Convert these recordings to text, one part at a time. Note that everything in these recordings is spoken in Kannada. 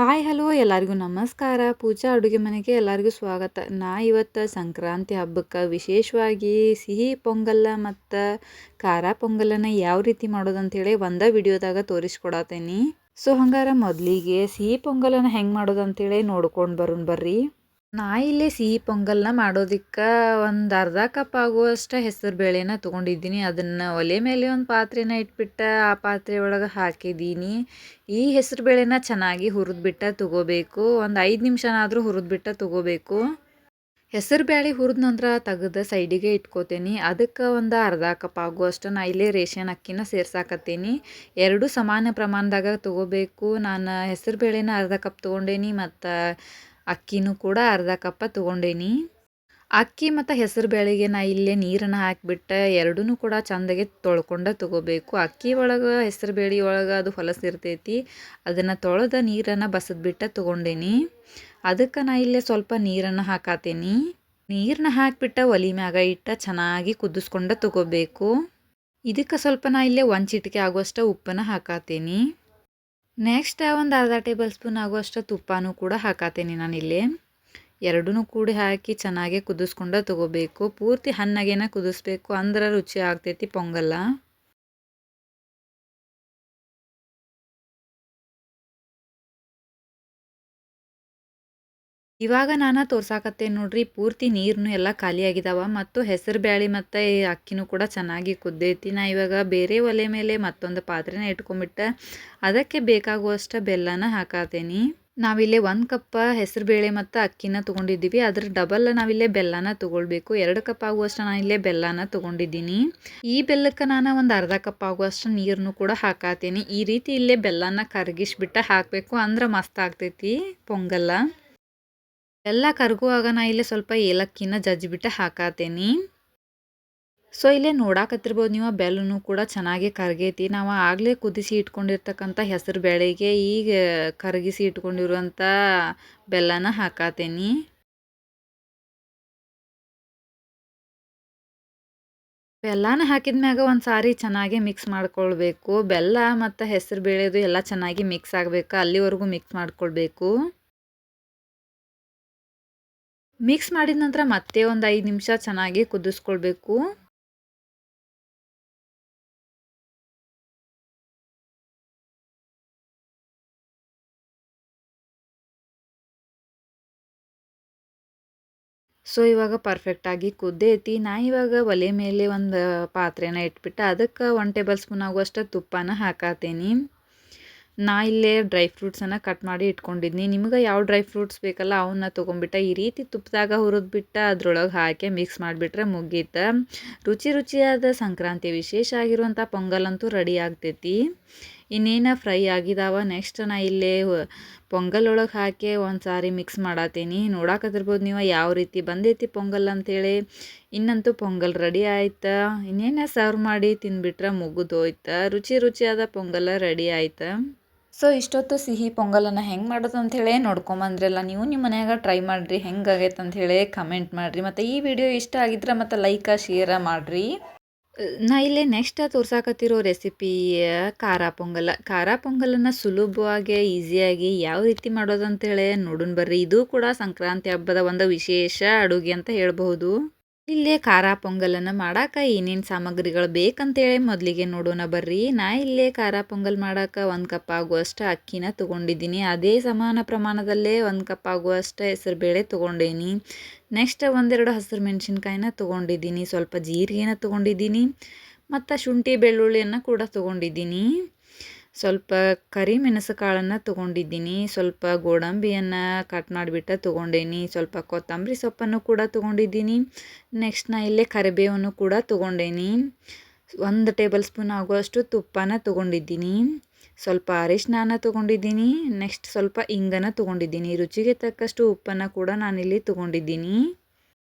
ಹಾಯ್ ಹಲೋ ಎಲ್ಲರಿಗೂ ನಮಸ್ಕಾರ. ಪೂಜಾ ಅಡುಗೆ ಮನೆಗೆ ಎಲ್ಲರಿಗೂ ಸ್ವಾಗತ. ನಾ ಇವತ್ತು ಸಂಕ್ರಾಂತಿ ಹಬ್ಬಕ್ಕೆ ವಿಶೇಷವಾಗಿ ಸಿಹಿ ಪೊಂಗಲ್ಲ ಮತ್ತು ಖಾರ ಪೊಂಗಲನ್ನು ಯಾವ ರೀತಿ ಮಾಡೋದು ಅಂತೇಳಿ ಒಂದೇ ವಿಡಿಯೋದಾಗ ತೋರಿಸ್ಕೊಡತ್ತೇನಿ ಸೊ, ಹಂಗಾರ ಮೊದಲಿಗೆ ಸಿಹಿ ಪೊಂಗಲನ್ನು ಹೆಂಗೆ ಮಾಡೋದು ಅಂತೇಳಿ ನೋಡ್ಕೊಂಡು ಬರೋಣ ಬರ್ರಿ. ನಾ ಇಲ್ಲಿ ಸಿಹಿ ಪೊಂಗಲ್ನ ಮಾಡೋದಕ್ಕೆ ಒಂದು ಅರ್ಧ ಕಪ್ ಆಗುವಷ್ಟು ಹೆಸರು ಬೇಳೆನ ತೊಗೊಂಡಿದ್ದೀನಿ. ಅದನ್ನು ಒಲೆ ಮೇಲೆ ಒಂದು ಪಾತ್ರೆನ ಇಟ್ಬಿಟ್ಟು ಆ ಪಾತ್ರೆ ಒಳಗೆ ಹಾಕಿದ್ದೀನಿ. ಈ ಹೆಸರು ಬೇಳೆನ ಚೆನ್ನಾಗಿ ಹುರಿದ್ಬಿಟ್ಟು ತೊಗೋಬೇಕು. ಒಂದು ಐದು ನಿಮಿಷನಾದರೂ ಹುರಿದ್ಬಿಟ್ಟು ತೊಗೋಬೇಕು. ಹೆಸರು ಬೇಳೆ ಹುರಿದ ನಂತರ ತೆಗೆದು ಸೈಡಿಗೆ ಇಟ್ಕೋತೀನಿ. ಅದಕ್ಕೆ ಒಂದು ಅರ್ಧ ಕಪ್ ಆಗುವಷ್ಟು ನಾ ಇಲ್ಲೇ ರೇಷನ್ ಅಕ್ಕಿನ ಸೇರ್ಸಾಕತ್ತೀನಿ. ಎರಡು ಸಮಾನ ಪ್ರಮಾಣದಾಗ ತೊಗೋಬೇಕು. ನಾನು ಹೆಸರು ಬೇಳೆನ ಅರ್ಧ ಕಪ್ ತೊಗೊಂಡೇನಿ ಮತ್ತು ಅಕ್ಕಿನೂ ಕೂಡ ಅರ್ಧ ಕಪ್ಪ ತೊಗೊಂಡೇನಿ. ಅಕ್ಕಿ ಮತ್ತು ಹೆಸರು ಬೇಳೆಗೆ ನಾ ಇಲ್ಲೇ ನೀರನ್ನು ಹಾಕಿಬಿಟ್ಟೆ ಎರಡೂ ಕೂಡ ಚೆಂದಾಗೆ ತೊಳ್ಕೊಂಡು ತೊಗೋಬೇಕು. ಅಕ್ಕಿ ಒಳಗೆ, ಹೆಸರು ಬೇಳೆ ಒಳಗೆ ಅದು ಹೊಲಸಿರ್ತೈತಿ ಅದನ್ನು ತೊಳೆದ ನೀರನ್ನು ಬಸದ್ಬಿಟ್ಟು ತೊಗೊಂಡೇನಿ. ಅದಕ್ಕೆ ನಾ ಇಲ್ಲೇ ಸ್ವಲ್ಪ ನೀರನ್ನು ಹಾಕಾತೀನಿ. ನೀರನ್ನ ಹಾಕಿಬಿಟ್ಟು ಒಲಿ ಮ್ಯಾಗ ಇಟ್ಟ ಚೆನ್ನಾಗಿ ಕುದಿಸ್ಕೊಂಡು ತೊಗೋಬೇಕು. ಇದಕ್ಕೆ ಸ್ವಲ್ಪ ನಾ ಇಲ್ಲೇ ಒಂದು ಚಿಟಿಕೆ ಆಗುವಷ್ಟು ಉಪ್ಪನ್ನು ಹಾಕಾತೀನಿ. ನೆಕ್ಸ್ಟ್ ಒಂದು ಅರ್ಧ ಟೇಬಲ್ ಸ್ಪೂನ್ ಆಗುವಷ್ಟು ತುಪ್ಪನೂ ಕೂಡ ಹಾಕತ್ತೀನಿ ನಾನಿಲ್ಲಿ. ಎರಡೂ ಕೂಡಿ ಹಾಕಿ ಚೆನ್ನಾಗಿ ಕುದಿಸ್ಕೊಂಡು ತೊಗೋಬೇಕು. ಪೂರ್ತಿ ಹಣ್ಣಾಗೇನ ಕುದಿಸ್ಬೇಕು, ಅಂದ್ರೆ ರುಚಿ ಆಗ್ತೈತಿ, ಪೊಂಗಲ್ಲ. ಇವಾಗ ನಾನು ತೋರ್ಸಾಕತ್ತೇನೆ ನೋಡ್ರಿ, ಪೂರ್ತಿ ನೀರನ್ನು ಎಲ್ಲ ಖಾಲಿ ಆಗಿದಾವ ಮತ್ತು ಹೆಸರು ಬ್ಯಾಳಿ ಮತ್ತು ಅಕ್ಕಿನೂ ಕೂಡ ಚೆನ್ನಾಗಿ ಕುದ್ದೈತಿ. ನಾ ಇವಾಗ ಬೇರೆ ಒಲೆ ಮೇಲೆ ಮತ್ತೊಂದು ಪಾತ್ರೆನ ಇಟ್ಕೊಂಡ್ಬಿಟ್ಟು ಅದಕ್ಕೆ ಬೇಕಾಗುವಷ್ಟು ಬೆಲ್ಲನ ಹಾಕತ್ತೇನೆ ನಾವಿಲ್ಲಿ ಒಂದು ಕಪ್ಪ ಹೆಸರು ಬೇಳೆ ಮತ್ತು ಅಕ್ಕಿನ ತೊಗೊಂಡಿದ್ದೀವಿ. ಅದ್ರ ಡಬಲ್ ನಾವಿಲ್ಲೇ ಬೆಲ್ಲನ ತೊಗೊಳ್ಬೇಕು. ಎರಡು ಕಪ್ ಆಗುವಷ್ಟು ನಾನು ಇಲ್ಲೇ ಬೆಲ್ಲನ ತೊಗೊಂಡಿದ್ದೀನಿ. ಈ ಬೆಲ್ಲಕ್ಕೆ ನಾನು ಒಂದು ಅರ್ಧ ಕಪ್ ಆಗುವಷ್ಟು ನೀರನ್ನು ಕೂಡ ಹಾಕಾತೀನಿ. ಈ ರೀತಿ ಇಲ್ಲೇ ಬೆಲ್ಲನ ಕರಗಿಸ್ಬಿಟ್ಟು ಹಾಕಬೇಕು. ಅಂದ್ರೆ ಮಸ್ತ್ ಆಗ್ತೈತಿ ಪೊಂಗಲ್ಲ. ಎಲ್ಲ ಕರಗುವಾಗ ನಾ ಇಲ್ಲಿ ಸ್ವಲ್ಪ ಏಲಕ್ಕಿನ ಜಜ್ಜಿಬಿಟ್ಟು ಹಾಕಾತೇನಿ. ಸೊ ಇಲ್ಲೇ ನೋಡಾಕತ್ತಿರ್ಬೋದು ನೀವು ಬೆಲ್ಲನು ಕೂಡ ಚೆನ್ನಾಗಿ ಕರಗೈತಿ. ನಾವು ಆಗಲೇ ಕುದಿಸಿ ಇಟ್ಕೊಂಡಿರ್ತಕ್ಕಂಥ ಹೆಸರು ಬೇಳೆಗೆ ಈಗ ಕರಗಿಸಿ ಇಟ್ಕೊಂಡಿರುವಂಥ ಬೆಲ್ಲನ ಹಾಕಾತೇನಿ. ಬೆಲ್ಲನ ಹಾಕಿದ ಮ್ಯಾಗ ಒಂದು ಸಾರಿ ಚೆನ್ನಾಗಿ ಮಿಕ್ಸ್ ಮಾಡ್ಕೊಳ್ಬೇಕು. ಬೆಲ್ಲ ಮತ್ತು ಹೆಸರು ಬೇಳೆದು ಎಲ್ಲ ಚೆನ್ನಾಗಿ ಮಿಕ್ಸ್ ಆಗಬೇಕು. ಅಲ್ಲಿವರೆಗೂ ಮಿಕ್ಸ್ ಮಾಡ್ಕೊಳ್ಬೇಕು. ಮಿಕ್ಸ್ ಮಾಡಿದ ನಂತರ ಮತ್ತೆ ಒಂದು ಐದು ನಿಮಿಷ ಚೆನ್ನಾಗಿ ಕುದಿಸ್ಕೊಳ್ಬೇಕು. ಸೊ ಇವಾಗ ಪರ್ಫೆಕ್ಟಾಗಿ ಕುದ್ದೈತಿ. ನಾ ಇವಾಗ ಒಲೆ ಮೇಲೆ ಒಂದು ಪಾತ್ರೆನ ಇಟ್ಬಿಟ್ಟು ಅದಕ್ಕೆ ಒನ್ ಟೇಬಲ್ ಸ್ಪೂನ್ ಆಗುವಷ್ಟು ತುಪ್ಪನ ಹಾಕತ್ತೀನಿ ನಾ ಇಲ್ಲೇ ಡ್ರೈ ಫ್ರೂಟ್ಸನ್ನು ಕಟ್ ಮಾಡಿ ಇಟ್ಕೊಂಡಿದ್ನಿ. ನಿಮ್ಗೆ ಯಾವ ಡ್ರೈ ಫ್ರೂಟ್ಸ್ ಬೇಕಲ್ಲ ಅವನ್ನ ತೊಗೊಂಬಿಟ್ಟ ಈ ರೀತಿ ತುಪ್ಪದಾಗ ಹುರಿದ್ಬಿಟ್ಟ ಅದ್ರೊಳಗೆ ಹಾಕಿ ಮಿಕ್ಸ್ ಮಾಡಿಬಿಟ್ರೆ ಮುಗೀತ. ರುಚಿ ರುಚಿಯಾದ ಸಂಕ್ರಾಂತಿ ವಿಶೇಷ ಆಗಿರುವಂಥ ಪೊಂಗಲ್ ಅಂತೂ ರೆಡಿ ಆಗ್ತೈತಿ. ಇನ್ನೇನು ಫ್ರೈ ಆಗಿದಾವ? ನೆಕ್ಸ್ಟ್ ನಾ ಇಲ್ಲೇ ಪೊಂಗಲ್ ಒಳಗೆ ಹಾಕಿ ಒಂದು ಸಾರಿ ಮಿಕ್ಸ್ ಮಾಡತ್ತೀನಿ ನೋಡಾಕತ್ತಿರ್ಬೋದು ನೀವು ಯಾವ ರೀತಿ ಬಂದೈತಿ ಪೊಂಗಲ್ ಅಂತೇಳಿ. ಇನ್ನಂತೂ ಪೊಂಗಲ್ ರೆಡಿ ಆಯ್ತು. ಇನ್ನೇನು ಸರ್ವ್ ಮಾಡಿ ತಿಂದ್ಬಿಟ್ರೆ ಮುಗಿದೋಯ್ತು. ರುಚಿ ರುಚಿಯಾದ ಪೊಂಗಲ್ ರೆಡಿ ಆಯ್ತು. ಸೊ ಇಷ್ಟೊತ್ತು ಸಿಹಿ ಪೊಂಗಲನ್ನು ಹೆಂಗೆ ಮಾಡೋದು ಅಂಥೇಳಿ ನೋಡ್ಕೊಂಬಂದ್ರಲ್ಲ ನೀವು ನಿಮ್ಮ ಮನ್ಯಾಗ ಟ್ರೈ ಮಾಡಿರಿ ಹೆಂಗಾಗೈತೆ ಅಂಥೇಳಿ ಕಮೆಂಟ್ ಮಾಡಿರಿ. ಮತ್ತು ಈ ವಿಡಿಯೋ ಇಷ್ಟ ಆಗಿದ್ರೆ ಮತ್ತು ಲೈಕ ಶೇರ ಮಾಡಿರಿ. ನಾ ಇಲ್ಲಿ ನೆಕ್ಸ್ಟ್ ತೋರ್ಸಾಕತ್ತಿರೋ ರೆಸಿಪಿ ಖಾರ ಪೊಂಗಲ್. ಖಾರ ಪೊಂಗಲನ್ನು ಸುಲಭವಾಗಿ ಈಸಿಯಾಗಿ ಯಾವ ರೀತಿ ಮಾಡೋದು ಅಂತೇಳಿ ನೋಡೋಣ ಬರ್ರಿ. ಇದು ಕೂಡ ಸಂಕ್ರಾಂತಿ ಹಬ್ಬದ ಒಂದು ವಿಶೇಷ ಅಡುಗೆ ಅಂತ ಹೇಳ್ಬಹುದು. ಇಲ್ಲೇ ಖಾರ ಪೊಂಗಲನ್ನು ಮಾಡಾಕ ಏನೇನು ಸಾಮಗ್ರಿಗಳು ಬೇಕಂತೇಳಿ ಮೊದಲಿಗೆ ನೋಡೋಣ ಬರ್ರಿ. ನಾ ಇಲ್ಲೇ ಖಾರ ಪೊಂಗಲ್ ಮಾಡಾಕ ಒಂದು ಕಪ್ ಆಗುವಷ್ಟು ಅಕ್ಕಿನ ತೊಗೊಂಡಿದ್ದೀನಿ. ಅದೇ ಸಮಾನ ಪ್ರಮಾಣದಲ್ಲೇ ಒಂದು ಕಪ್ ಆಗುವಷ್ಟು ಹೆಸರು ಬೇಳೆ ತೊಗೊಂಡೇನಿ. ನೆಕ್ಸ್ಟ್ ಒಂದೆರಡು ಹಸಿರು ಮೆಣಸಿನ್ಕಾಯಿನ ತೊಗೊಂಡಿದ್ದೀನಿ. ಸ್ವಲ್ಪ ಜೀರಿಗೆನ ತೊಗೊಂಡಿದ್ದೀನಿ. ಮತ್ತು ಶುಂಠಿ ಬೆಳ್ಳುಳ್ಳಿಯನ್ನು ಕೂಡ ತೊಗೊಂಡಿದ್ದೀನಿ. ಸ್ವಲ್ಪ ಕರಿಮೆಣಸು ಕಾಳನ್ನು ತೊಗೊಂಡಿದ್ದೀನಿ, ಸ್ವಲ್ಪ ಗೋಡಂಬಿಯನ್ನು ಕಟ್ ಮಾಡಿಬಿಟ್ಟು ತೊಗೊಂಡೇನಿ, ಸ್ವಲ್ಪ ಕೊತ್ತಂಬರಿ ಸೊಪ್ಪನ್ನು ಕೂಡ ತೊಗೊಂಡಿದ್ದೀನಿ. ನೆಕ್ಸ್ಟ್ ನಾ ಇಲ್ಲೇ ಕರಿಬೇವನ್ನು ಕೂಡ ತೊಗೊಂಡೇನಿ. ಒಂದು ಟೇಬಲ್ ಸ್ಪೂನ್ ಆಗುವಷ್ಟು ತುಪ್ಪನ ತೊಗೊಂಡಿದ್ದೀನಿ. ಸ್ವಲ್ಪ ಅರಿಶಿನ ತೊಗೊಂಡಿದ್ದೀನಿ. ನೆಕ್ಸ್ಟ್ ಸ್ವಲ್ಪ ಇಂಗನ ತೊಗೊಂಡಿದ್ದೀನಿ. ರುಚಿಗೆ ತಕ್ಕಷ್ಟು ಉಪ್ಪನ್ನು ಕೂಡ ನಾನಿಲ್ಲಿ ತೊಗೊಂಡಿದ್ದೀನಿ.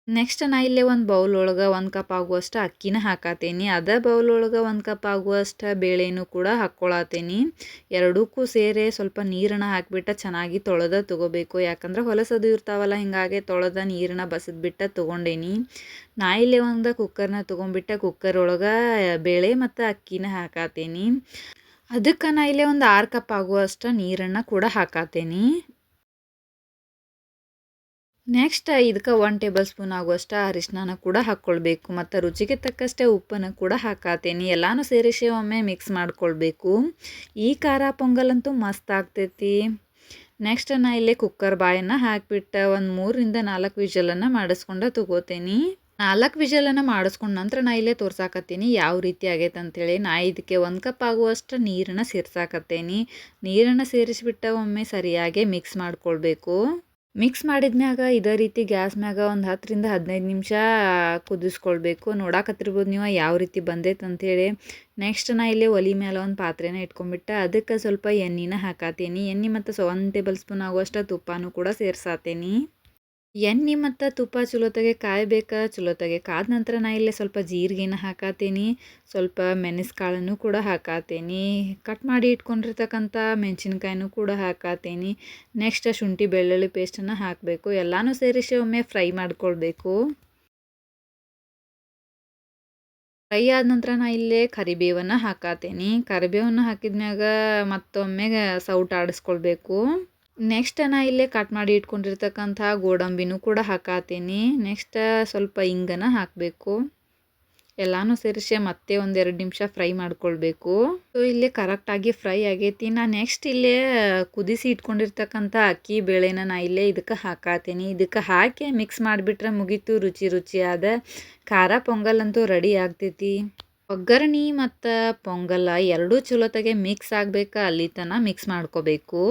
ನೆಕ್ಸ್ಟ್ ನಾ ಇಲ್ಲೇ ಒಂದು ಬೌಲ್ ಒಳಗೆ ಒಂದು ಕಪ್ ಆಗುವಷ್ಟು ಅಕ್ಕಿನ ಹಾಕತ್ತೀನಿ ಅದೇ ಬೌಲ್ ಒಳಗೆ ಒಂದು ಕಪ್ ಆಗುವಷ್ಟು ಬೇಳೆನೂ ಕೂಡ ಹಾಕ್ಕೊಳತ್ತೀನಿ ಎರಡಕ್ಕೂ ಸೇರಿ ಸ್ವಲ್ಪ ನೀರನ್ನ ಹಾಕಿಬಿಟ್ಟು ಚೆನ್ನಾಗಿ ತೊಳೆದ ತೊಗೋಬೇಕು. ಯಾಕಂದ್ರೆ ಹೊಲಸದು ಇರ್ತಾವಲ್ಲ, ಹಿಂಗಾಗಿ ತೊಳೆದ ನೀರನ್ನ ಬಸದ್ಬಿಟ್ಟು ತೊಗೊಂಡೇನಿ. ನಾ ಇಲ್ಲೇ ಒಂದು ಕುಕ್ಕರ್ನ ತೊಗೊಂಡ್ಬಿಟ್ಟು ಕುಕ್ಕರ್ ಒಳಗೆ ಬೇಳೆ ಮತ್ತು ಅಕ್ಕಿನ ಹಾಕತ್ತೀನಿ ಅದಕ್ಕೆ ನಾ ಇಲ್ಲೇ ಒಂದು ಆರು ಕಪ್ ಆಗುವಷ್ಟು ನೀರನ್ನು ಕೂಡ ಹಾಕಾತೇನಿ. ನೆಕ್ಸ್ಟ್ ಇದಕ್ಕೆ ಒನ್ ಟೇಬಲ್ ಸ್ಪೂನ್ ಆಗುವಷ್ಟು ಅರಿಶಿನ ಕೂಡ ಹಾಕ್ಕೊಳ್ಬೇಕು ಮತ್ತು ರುಚಿಗೆ ತಕ್ಕಷ್ಟೇ ಉಪ್ಪನ್ನು ಕೂಡ ಹಾಕಾತೇನಿ. ಎಲ್ಲನೂ ಸೇರಿಸಿ ಒಮ್ಮೆ ಮಿಕ್ಸ್ ಮಾಡ್ಕೊಳ್ಬೇಕು. ಈ ಖಾರ ಪೊಂಗಲ್ ಅಂತೂ ಮಸ್ತ್ ಆಗ್ತೈತಿ. ನೆಕ್ಸ್ಟ್ ನಾ ಇಲ್ಲೇ ಕುಕ್ಕರ್ ಬಾಯನ್ನು ಹಾಕಿಬಿಟ್ಟು ಒಂದು ಮೂರರಿಂದ ನಾಲ್ಕು ವಿಜಲನ್ನು ಮಾಡಿಸ್ಕೊಂಡು ತಗೋತೀನಿ. ನಾಲ್ಕು ವಿಜಲನ್ನು ಮಾಡಿಸ್ಕೊಂಡ ನಂತರ ನಾ ಇಲ್ಲೇ ತೋರ್ಸಾಕತ್ತೀನಿ ಯಾವ ರೀತಿ ಆಗೈತೆ ಅಂತೇಳಿ. ನಾ ಇದಕ್ಕೆ ಒಂದು ಕಪ್ ಆಗುವಷ್ಟು ನೀರನ್ನು ಸೇರ್ಸಾಕತ್ತೇನಿ. ನೀರನ್ನು ಸೇರಿಸ್ಬಿಟ್ಟು ಒಮ್ಮೆ ಸರಿಯಾಗಿ ಮಿಕ್ಸ್ ಮಾಡ್ಕೊಳ್ಬೇಕು. ಮಿಕ್ಸ್ ಮಾಡಿದ್ಮ್ಯಾಗ ಇದೇ ರೀತಿ ಗ್ಯಾಸ್ ಮ್ಯಾಗ ಒಂದು ಹತ್ತರಿಂದ ಹದಿನೈದು ನಿಮಿಷ ಕುದಿಸ್ಕೊಳ್ಬೇಕು. ನೋಡಾಕತ್ತಿರ್ಬೋದು ನೀವು ಯಾವ ರೀತಿ ಬಂದೈತೆ ಅಂಥೇಳಿ ನೆಕ್ಸ್ಟ್ ನಾ ಇಲ್ಲಿ ಒಲಿ ಮೇಲೆ ಒಂದು ಪಾತ್ರೆನ ಇಟ್ಕೊಂಡ್ಬಿಟ್ಟು ಅದಕ್ಕೆ ಸ್ವಲ್ಪ ಎಣ್ಣೆನ ಹಾಕಾತೀನಿ. ಎಣ್ಣೆ ಮತ್ತು ಸೊ ಒಂದು ಟೇಬಲ್ ಸ್ಪೂನ್ ಆಗುವಷ್ಟು ತುಪ್ಪನೂ ಕೂಡ ಸೇರ್ಸಾತೀನಿ. ಎಣ್ಣೆ ಮತ್ತು ತುಪ್ಪ ಚಲೋತ್ತಾಗೆ ಕಾಯ್ಬೇಕು. ಚಲೋತ್ತಾಗೆ ಕಾದ ನಂತರ ನಾ ಇಲ್ಲಿ ಸ್ವಲ್ಪ ಜೀರಿಗೆನ ಹಾಕಾತೀನಿ. ಸ್ವಲ್ಪ ಮೆಣಸ್ಕಾಳನ್ನು ಕೂಡ ಹಾಕಾತೀನಿ. ಕಟ್ ಮಾಡಿ ಇಟ್ಕೊಂಡಿರ್ತಕ್ಕಂಥ ಮೆಣಸಿನ್ಕಾಯಿನೂ ಕೂಡ ಹಾಕಾತೀನಿ. ನೆಕ್ಸ್ಟ್ ಶುಂಠಿ ಬೆಳ್ಳುಳ್ಳಿ ಪೇಸ್ಟನ್ನು ಹಾಕಬೇಕು. ಎಲ್ಲನೂ ಸೇರಿಸಿ ಒಮ್ಮೆ ಫ್ರೈ ಮಾಡಿಕೊಳ್ಬೇಕು. ಫ್ರೈ ಆದ ನಂತರ ನಾ ಇಲ್ಲೇ ಕರಿಬೇವನ್ನು ಹಾಕಾತೀನಿ. ಕರಿಬೇವನ್ನು ಹಾಕಿದ್ಮ್ಯಾಗ ಮತ್ತೊಮ್ಮೆ ಸೌಟ್ ಆಡಿಸ್ಕೊಳ್ಬೇಕು. ನೆಕ್ಸ್ಟ್ ನಾ ಇಲ್ಲೇ ಕಟ್ ಮಾಡಿ ಇಟ್ಕೊಂಡಿರ್ತಕ್ಕಂಥ ಗೋಡಂಬಿನೂ ಕೂಡ ಹಾಕಾತೀನಿ. ನೆಕ್ಸ್ಟ್ ಸ್ವಲ್ಪ ಇಂಗನ ಹಾಕಬೇಕು. ಎಲ್ಲನೂ ಸೇರಿಸಿ ಮತ್ತೆ ಒಂದೆರಡು ನಿಮಿಷ ಫ್ರೈ ಮಾಡ್ಕೊಳ್ಬೇಕು. ಸೊ ಇಲ್ಲೇ ಕರೆಕ್ಟಾಗಿ ಫ್ರೈ ಆಗೈತಿ. ನಾ ನೆಕ್ಸ್ಟ್ ಇಲ್ಲೇ ಕುದಿಸಿ ಇಟ್ಕೊಂಡಿರ್ತಕ್ಕಂಥ ಅಕ್ಕಿ ಬೇಳೆನ ನಾ ಇಲ್ಲೇ ಇದಕ್ಕೆ ಹಾಕಾತೀನಿ. ಇದಕ್ಕೆ ಹಾಕಿ ಮಿಕ್ಸ್ ಮಾಡಿಬಿಟ್ರೆ ಮುಗೀತು. ರುಚಿ ರುಚಿಯಾದ ಖಾರ ಪೊಂಗಲ್ ಅಂತೂ ರೆಡಿ ಆಗ್ತೈತಿ. ಒಗ್ಗರಣೆ ಮತ್ತು ಪೊಂಗಲ್ ಎರಡೂ ಚಲೋತಾಗೆ ಮಿಕ್ಸ್ ಆಗಬೇಕಾ. ಅಲ್ಲಿ ತನಕ ಮಿಕ್ಸ್ ಮಾಡ್ಕೋಬೇಕು.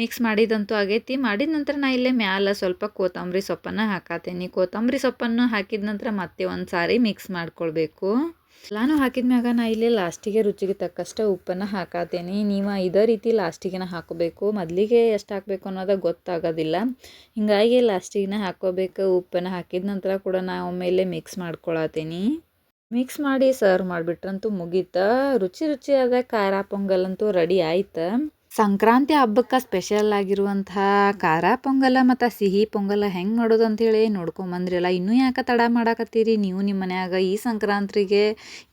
ಮಿಕ್ಸ್ ಮಾಡಿದಂತೂ ಆಗೈತಿ. ಮಾಡಿದ ನಂತರ ನಾ ಇಲ್ಲೇ ಮ್ಯಾಲ ಸ್ವಲ್ಪ ಕೊತ್ತಂಬರಿ ಸೊಪ್ಪನ್ನು ಹಾಕತ್ತೀನಿ ಕೊತ್ತಂಬರಿ ಸೊಪ್ಪನ್ನು ಹಾಕಿದ ನಂತರ ಮತ್ತೆ ಒಂದು ಸಾರಿ ಮಿಕ್ಸ್ ಮಾಡ್ಕೊಳ್ಬೇಕು. ಎಲ್ಲಾನು ಹಾಕಿದ ಮ್ಯಾಗ ನಾ ಇಲ್ಲಿ ಲಾಸ್ಟಿಗೆ ರುಚಿಗೆ ತಕ್ಕಷ್ಟು ಉಪ್ಪನ್ನು ಹಾಕತ್ತೀನಿ ನೀವು ಇದೇ ರೀತಿ ಲಾಸ್ಟಿಗೆನ ಹಾಕೋಬೇಕು. ಮೊದಲಿಗೆ ಎಷ್ಟು ಹಾಕಬೇಕು ಅನ್ನೋದು ಗೊತ್ತಾಗೋದಿಲ್ಲ. ಹೀಗಾಗಿ ಲಾಸ್ಟಿಗೆನ ಹಾಕೋಬೇಕು. ಉಪ್ಪನ್ನು ಹಾಕಿದ ನಂತರ ಕೂಡ ನಾ ಒಮ್ಮೆಲೆ ಮಿಕ್ಸ್ ಮಾಡ್ಕೊಳತ್ತೀನಿ ಮಿಕ್ಸ್ ಮಾಡಿ ಸರ್ವ್ ಮಾಡಿಬಿಟ್ರಂತೂ ಮುಗೀತ. ರುಚಿ ರುಚಿಯಾದ ಖಾರ, ಪೊಂಗಲ್ ಅಂತೂ ರೆಡಿ ಆಯ್ತು? ಸಂಕ್ರಾಂತಿ ಹಬ್ಬಕ್ಕೆ ಸ್ಪೆಷಲ್ ಆಗಿರುವಂಥ ಖಾರ ಪೊಂಗಲ ಮತ್ತು ಸಿಹಿ ಪೊಂಗಲ ಹೆಂಗೆ ಮಾಡೋದು ಅಂಥೇಳಿ ನೋಡ್ಕೊಂಬಂದ್ರಲ್ಲ, ಇನ್ನೂ ಯಾಕೆ ತಡ ಮಾಡಾಕತ್ತೀರಿ? ನೀವು ನಿಮ್ಮ ಮನ್ಯಾಗ ಈ ಸಂಕ್ರಾಂತಿಗೆ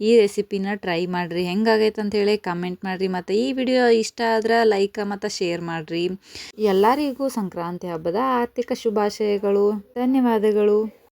ಈ ರೆಸಿಪಿನ ಟ್ರೈ ಮಾಡಿರಿ. ಹೆಂಗಾಗೈತೆ ಅಂಥೇಳಿ ಕಮೆಂಟ್ ಮಾಡಿರಿ. ಮತ್ತು ಈ ವಿಡಿಯೋ ಇಷ್ಟ ಆದ್ರೆ ಲೈಕ್ ಮತ್ತು ಶೇರ್ ಮಾಡಿರಿ. ಎಲ್ಲರಿಗೂ ಸಂಕ್ರಾಂತಿ ಹಬ್ಬದ ಆರ್ಥಿಕ ಶುಭಾಶಯಗಳು. ಧನ್ಯವಾದಗಳು.